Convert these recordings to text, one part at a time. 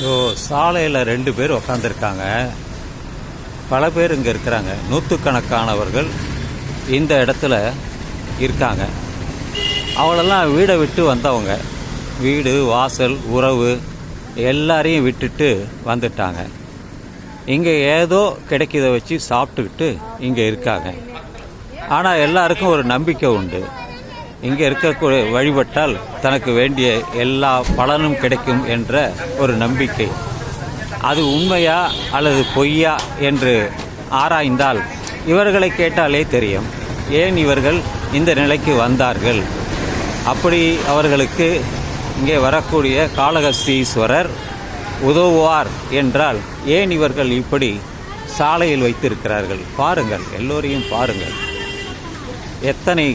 So சாலையில் ரெண்டு பேர் உக்காந்துருக்காங்க. பல பேர் இங்கே இருக்கிறாங்க. நூற்றுக்கணக்கானவர்கள் இந்த இடத்துல இருக்காங்க. அவளெல்லாம் வீடை விட்டு வந்தவங்க. வீடு வாசல் உறவு எல்லாரையும் விட்டுட்டு வந்துட்டாங்க. இங்கே ஏதோ கிடைக்கிறத வச்சு சாப்பிட்டுக்கிட்டு இங்கே இருக்காங்க. ஆனால் எல்லாருக்கும் ஒரு நம்பிக்கை உண்டு. இங்கே இருக்கக்கூடிய வழிபட்டால் தனக்கு வேண்டிய எல்லா பலனும் கிடைக்கும் என்ற ஒரு நம்பிக்கை. அது உண்மையா அல்லது பொய்யா என்று ஆராய்ந்தால் இவர்களை கேட்டாலே தெரியும். ஏன் இவர்கள் இந்த நிலைக்கு வந்தார்கள்? அப்படி அவர்களுக்கு இங்கே வரக்கூடிய காளகஸ்தீஸ்வரர் உதவுவார் என்றால் ஏன் இவர்கள் இப்படி சாலையில் வைத்திருக்கிறார்கள்? பாருங்கள் எல்லோரையும் பாருங்கள். எத்தனை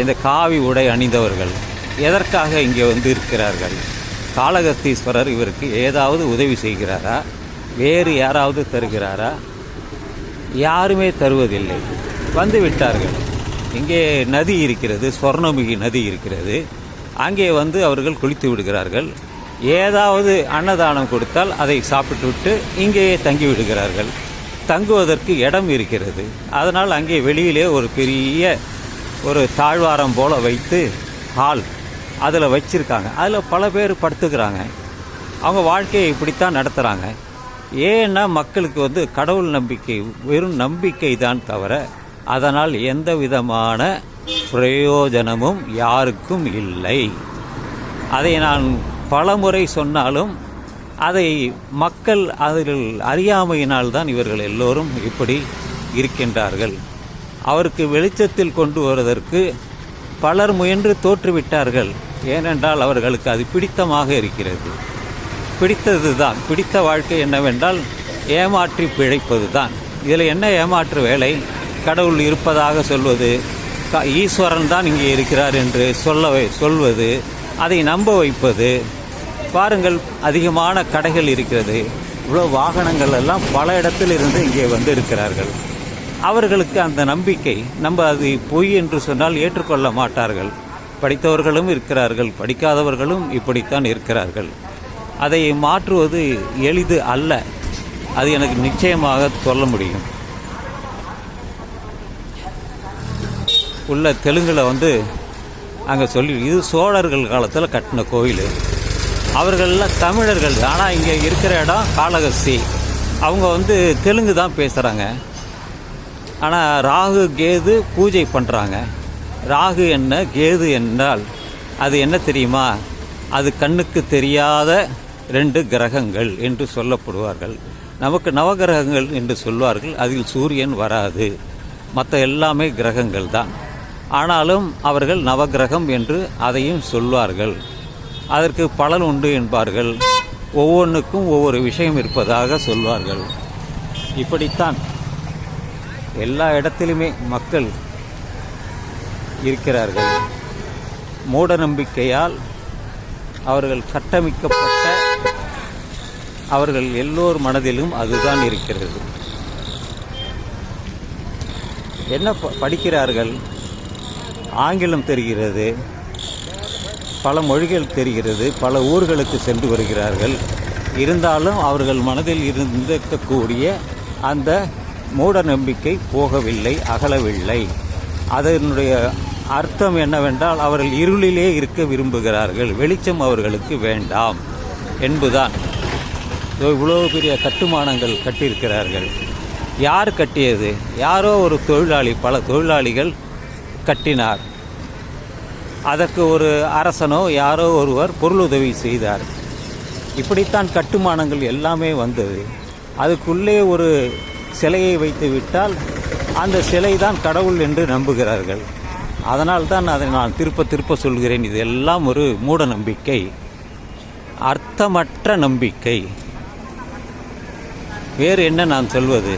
இந்த காவி உடை அணிந்தவர்கள் எதற்காக இங்கே வந்து இருக்கிறார்கள்? காளகத்தீஸ்வரர் இவருக்கு ஏதாவது உதவி செய்கிறாரா? வேறு யாராவது தருகிறாரா? யாருமே தருவதில்லை. வந்து விட்டார்கள். இங்கே நதி இருக்கிறது சொர்ணமுகி நதி இருக்கிறது. அங்கே வந்து அவர்கள் குளித்து விடுகிறார்கள். ஏதாவது அன்னதானம் கொடுத்தால் அதை சாப்பிட்டுவிட்டு இங்கேயே தங்கி விடுகிறார்கள். தங்குவதற்கு இடம் இருக்கிறது. அதனால் அங்கே வெளியிலே ஒரு பெரிய ஒரு தாழ்வாரம் போல் வைத்து ஹால் அதில் வச்சுருக்காங்க. அதில் பல பேர் படுத்துக்கிறாங்க. அவங்க வாழ்க்கையை இப்படித்தான் நடத்துகிறாங்க ஏன்னா மக்களுக்கு வந்து கடவுள் நம்பிக்கை வெறும் நம்பிக்கை தான் தவிர அதனால் எந்த விதமான பிரயோஜனமும் யாருக்கும் இல்லை. அதை நான் பலமுறை சொன்னாலும் அதை மக்கள் அதில் அறியாமையினால் தான் இவர்கள் எல்லோரும் இப்படி இருக்கின்றார்கள். அவருக்கு வெளிச்சத்தில் கொண்டு வருவதற்கு பலர் முயன்று தோற்றுவிட்டார்கள். ஏனென்றால் அவர்களுக்கு அது பிடித்தமாக இருக்கிறது. பிடித்தது தான் பிடித்த வாழ்க்கை என்னவென்றால் ஏமாற்றி பிழைப்பது தான் இதில் என்ன ஏமாற்று வேலை? கடவுள் இருப்பதாக சொல்வது ஈஸ்வரன் தான் இங்கே இருக்கிறார் என்று சொல்ல வை- சொல்வது அதை நம்ப வைப்பது. பாருங்கள் அதிகமான கடைகள் இருக்கிறது. இவ்வளோ வாகனங்கள் எல்லாம் பல இடத்தில் இருந்து இங்கே வந்து இருக்கிறார்கள் அவர்களுக்கு அந்த நம்பிக்கை நம்ம அது பொய் என்று சொன்னால் ஏற்றுக்கொள்ள மாட்டார்கள். படித்தவர்களும் இருக்கிறார்கள் படிக்காதவர்களும் இப்படித்தான் இருக்கிறார்கள். அதை மாற்றுவது எளிது அல்ல. அது எனக்கு நிச்சயமாக சொல்ல முடியும். உள்ள தெலுங்கில் வந்து அங்கே சொல்லி இது சோழர்கள் காலத்தில் கட்டின கோயில். அவர்கள்லாம் தமிழர்கள் ஆனால் இங்கே இருக்கிற இடம் காளகஸ்தி அவங்க வந்து தெலுங்கு தான் பேசுகிறாங்க ஆனால் ராகு கேது பூஜை பண்ணுறாங்க ராகு என்ன கேது என்றால் அது என்ன தெரியுமா? அது கண்ணுக்கு தெரியாத ரெண்டு கிரகங்கள் என்று சொல்லப்படுவார்கள். நமக்கு நவகிரகங்கள் என்று சொல்வார்கள். அதில் சூரியன் வராது. மற்ற எல்லாமே கிரகங்கள் தான். ஆனாலும் அவர்கள் நவகிரகம் என்று அதையும் சொல்வார்கள். அதற்கு பலன் உண்டு என்பார்கள். ஒவ்வொன்றுக்கும் ஒவ்வொரு விஷயம் இருப்பதாக சொல்வார்கள். இப்படித்தான். எல்லா இடத்திலுமே மக்கள் இருக்கிறார்கள். மூட நம்பிக்கையால் அவர்கள் கட்டமைக்கப்பட்ட அவர்கள் எல்லோர் மனதிலும் அதுதான் இருக்கிறது. என்ன ப- படிக்கிறார்கள்? ஆங்கிலம் தெரிகிறது. பல மொழிகள் தெரிகிறது. பல ஊர்களுக்கு சென்று வருகிறார்கள். இருந்தாலும் அவர்கள் மனதில் இருந்திருக்கக்கூடிய அந்த மூட நம்பிக்கை போகவில்லை அகலவில்லை. அதனுடைய அர்த்தம் என்னவென்றால் அவர்கள் இருளிலே இருக்க விரும்புகிறார்கள். வெளிச்சம் அவர்களுக்கு வேண்டாம் என்பதுதான் இவ்வளோ பெரிய கட்டுமானங்கள் கட்டியிருக்கிறார்கள். யார் கட்டியது? யாரோ ஒரு தொழிலாளி பல தொழிலாளிகள் கட்டினார். அதற்கு ஒரு அரசனோ யாரோ ஒருவர் பொருளுதவி செய்தார். இப்படித்தான் கட்டுமானங்கள் எல்லாமே வந்தது. அதுக்குள்ளே ஒரு சிலையை வைத்து விட்டால் அந்த சிலை தான் கடவுள் என்று நம்புகிறார்கள். அதனால் தான் அதை நான் திருப்ப திருப்ப சொல்கிறேன். இது எல்லாம் ஒரு மூட நம்பிக்கை. அர்த்தமற்ற நம்பிக்கை. வேறு என்ன நான் சொல்வது?